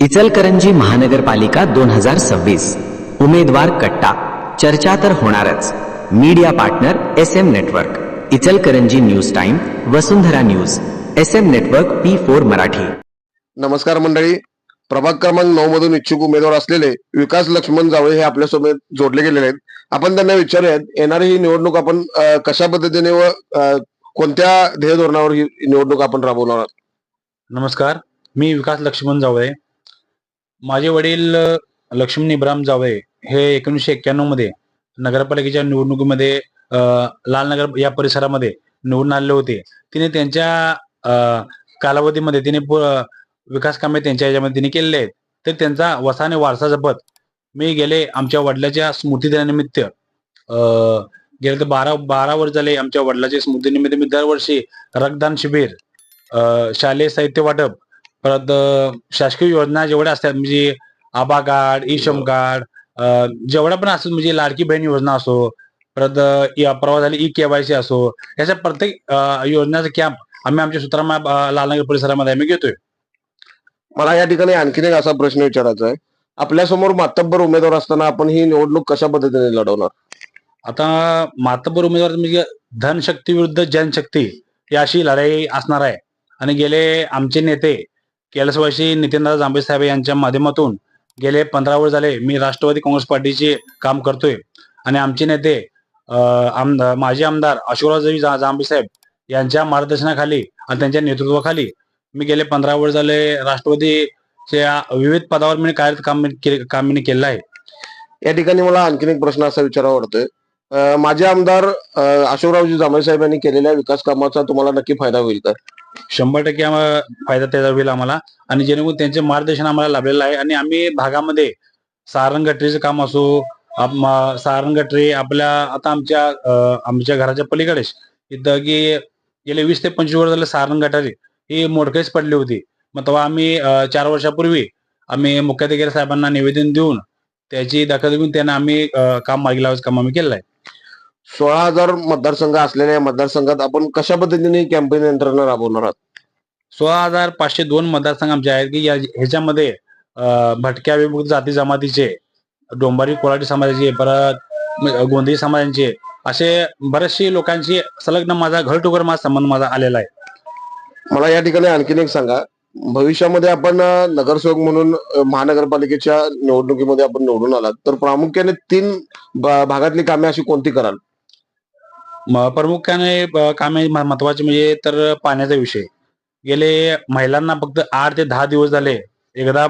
इचलकरंजी महानगरपालिका दोन हजार सव्वीस. उमेदवार कट्टा. चर्चा तर होणारच. Media partner S M network. Ichalkaranji news time Vasundhara news. S M network P four Marathi. नमस्कार मंडळी. प्रभाग क्रमांक नऊ मधून इच्छुक उमेदवार असलेले विकास लक्ष्मण जावळे हे आपल्यासोबत जोडले गेलेले आहेत. आपण त्यांना विचारूयात येणारी ही निवडणूक आपण कशा पद्धतीने व कोणत्या ध्येय धोरणावर ही निवडणूक आपण राबवणार आहोत? नमस्कार. मी विकास लक्ष्मण जावळे. माझे वडील लक्ष्मी इब्राम जावळे हे एकोणीसशे एक्क्याण्णवमध्ये नगरपालिकेच्या निवडणुकीमध्ये लाल लालनगर या परिसरामध्ये निवडून आलेले होते. तिने त्यांच्या कालावधीमध्ये तिने विकास कामे त्यांच्या याच्यामध्ये तिने केलेले आहेत. तर त्यांचा वसाने वारसा जपत मी गेले आमच्या वडिलाच्या स्मृतिदिनानिमित्त गेले तर बारा बारा वर्ष झाले आमच्या वडिलाच्या स्मृतीनिमित्त मी दरवर्षी रक्तदान शिबिर शालेय साहित्य वाटप परत शासकीय योजना जेवढ्या असतात म्हणजे ABHA card E Shram card अ, जेवढ्या पण असतात म्हणजे लाडकी बहीण योजना असो परत अ, या परवा झाली ई केवायसी असो याच्या प्रत्येक योजनाचा कॅम्प आम्ही आमच्या सुत्रामा लालनगर परिसरामध्ये आम्ही घेतोय. मला या ठिकाणी आणखीन एक असा प्रश्न विचारायचा आहे. आपल्यासमोर मातब्बर उमेदवार असताना आपण ही निवडणूक कशा पद्धतीने लढवणार? आता मातबर उमेदवार म्हणजे धनशक्ती विरुद्ध जनशक्ती ही अशी लढाई असणार आहे. आणि गेले आमचे नेते कैलासवासी नितीनदादा जांभे साहेब यांच्या माध्यमातून गेले पंधरा वर्ष झाले मी राष्ट्रवादी काँग्रेस पार्टीचे काम करतोय. आणि आमचे नेते माजी आमदार अशोकराव जांभे साहेब यांच्या मार्गदर्शनाखाली आणि त्यांच्या नेतृत्वाखाली मी गेले पंधरा वर्ष झाले राष्ट्रवादीच्या विविध पदावर मी कार्यरत काम के- काम मी केलेलं आहे. या ठिकाणी मला आणखीन एक प्रश्न असा विचारावा वाटतोय. माझे माजी आमदार अशोकरावजी जांभे साहेब यांनी केलेल्या विकास कामाचा तुम्हाला नक्की फायदा होईल का? शंभर टक्के आम्हाला फायदा त्याचा होईल आम्हाला. आणि जेणेकरून त्यांचे मार्गदर्शन आम्हाला लाभलेलं आहे. आणि आम्ही भागामध्ये सारंग गटरीचं काम असो सारण सारंग गटरी आपल्या आता आमच्या आमच्या घराच्या पलीकडेच. इथं की गेले वीस ते पंचवीस वर्ष झाले सारंग गटारी ही मोडकळीच पडली होती. मग तेव्हा आम्ही चार वर्षापूर्वी आम्ही मुख्याधिकारी साहेबांना निवेदन देऊन त्याची दखल घेऊन त्यांना आम्ही काम मागे लावायचं काम आम्ही केलेलं आहे. सोळा हजार मतदारसंघ असलेल्या या मतदारसंघात आपण कशा पद्धतीने कॅम्पेन यंत्रणा राबवणार आहात? सोळा हजार पाचशे दोन मतदारसंघ आमचे आहेत की या ह्याच्यामध्ये भटक्या विमुक्त जाती जमातीचे डोंबारी कोराडी समाजाचे परत गोंधळी समाजांचे असे बरेचसे लोकांशी संलग्न माझा घर टुकर माझा संबंध माझा आलेला आहे. मला या ठिकाणी आणखीन एक सांगा. भविष्यामध्ये आपण नगरसेवक म्हणून महानगरपालिकेच्या निवडणुकीमध्ये आपण निवडून आलात. तर प्रामुख्याने तीन भागातली कामे अशी कोणती कराल? प्रामुख्याने कामे महत्त्वाचे म्हणजे तर पाण्याचा विषय. गेले महिलांना फक्त आठ ते दहा दिवस झाले एकदा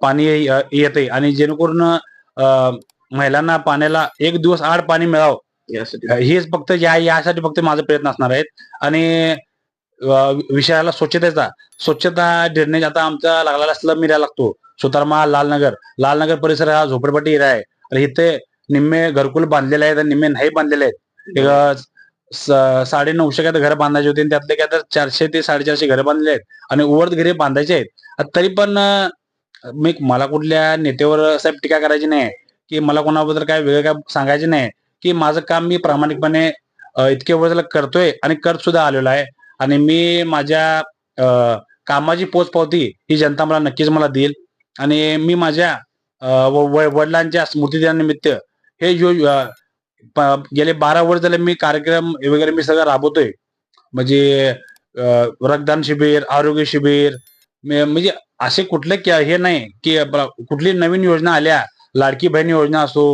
पाणी येते आणि जेणेकरून अं, महिलांना पाण्याला एक दिवस आड पाणी मिळावं. हेच फक्त या यासाठी फक्त माझा प्रयत्न असणार आहेत. आणि विषयाला स्वच्छतेचा स्वच्छता ड्रेनेज आता आमचा लागलेला एरिया लागतो. सुतारमा लालनगर लालनगर परिसर हा झोपडपट्टी एरिया आहे. आणि इथे निम्मे घरकुल बांधलेले आहेत आणि निम्मे नाही बांधलेले आहेत. साडे नऊशे काय घर बांधायचे होते त्यातले काय तर चारशे ते साडेचारशे घरं बांधले आहेत आणि उवर्त घरे बांधायचे आहेत. तरी पण मी मला कुठल्या नेत्यावर साहेब टीका करायची नाही की मला कोणाबद्दल काय वेगळं काय सांगायचे नाही की माझं काम मी प्रामाणिकपणे इतके वर्ष करतोय आणि करत सुद्धा आलेलो आहे. आणि मी माझ्या कामाची पोचपावती ही जनता मला नक्कीच मला देईल. आणि मी माझ्या वडिलांच्या स्मृतिदिनानिमित्त हे जो गेले बारा वर्ष झाले मी कार्यक्रम वगैरे मी सगळं राबवतोय. म्हणजे रक्तदान शिबिर आरोग्य शिबिर म्हणजे असे कुठले हे नाही की कुठली नवीन योजना आल्या लाडकी बहीण योजना असो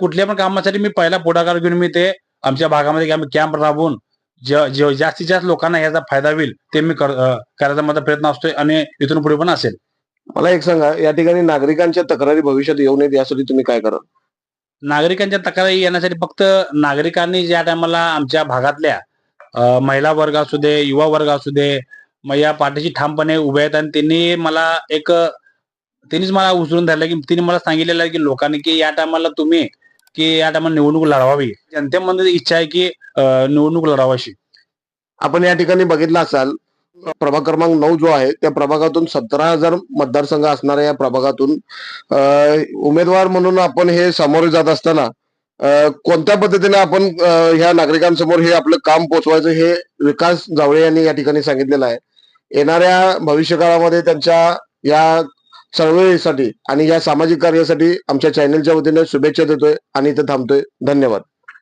कुठल्या पण कामासाठी मी पहिला पुढाकार घेऊन मी ते आमच्या भागामध्ये कॅम्प राबवून जास्तीत जास्त लोकांना याचा फायदा होईल ते मी करायचा माझा प्रयत्न असतोय आणि इथून पुढे पण असेल. मला एक सांगा या ठिकाणी नागरिकांच्या तक्रारी भविष्यात येऊ नयेत यासाठी तुम्ही काय कराल? नागरिकांच्या तक्रारी येण्यासाठी फक्त नागरिकांनी ज्या टायमाला आमच्या भागातल्या महिला वर्ग असू दे युवा वर्ग असू दे मग या पाठीशी ठामपणे उभे आहेत आणि त्यांनी मला एक त्यांनीच मला उचलून धरलं की तिने मला सांगितलेलं आहे की लोकांनी की या टायमाला तुम्ही की या टायमाला निवडणूक लढवावी. जनतेमध्ये इच्छा आहे की निवडणूक लढवावी आपण या ठिकाणी बघितलं असाल प्रभाग क्रमांक नऊ जो आहे त्या प्रभागातून सतरा हजार मतदारसंघ असणाऱ्या या प्रभागातून उमेदवार म्हणून आपण हे सामोरे जात असताना कोणत्या पद्धतीने आपण ह्या नागरिकांसमोर हे आपलं काम पोचवायचं हे विकास जावळे यांनी या ठिकाणी सांगितलेलं आहे. येणाऱ्या भविष्यकाळामध्ये त्यांच्या या चळवळीसाठी आणि या सामाजिक कार्यासाठी आमच्या चॅनलच्या वतीने शुभेच्छा देतोय आणि इथे थांबतोय. धन्यवाद.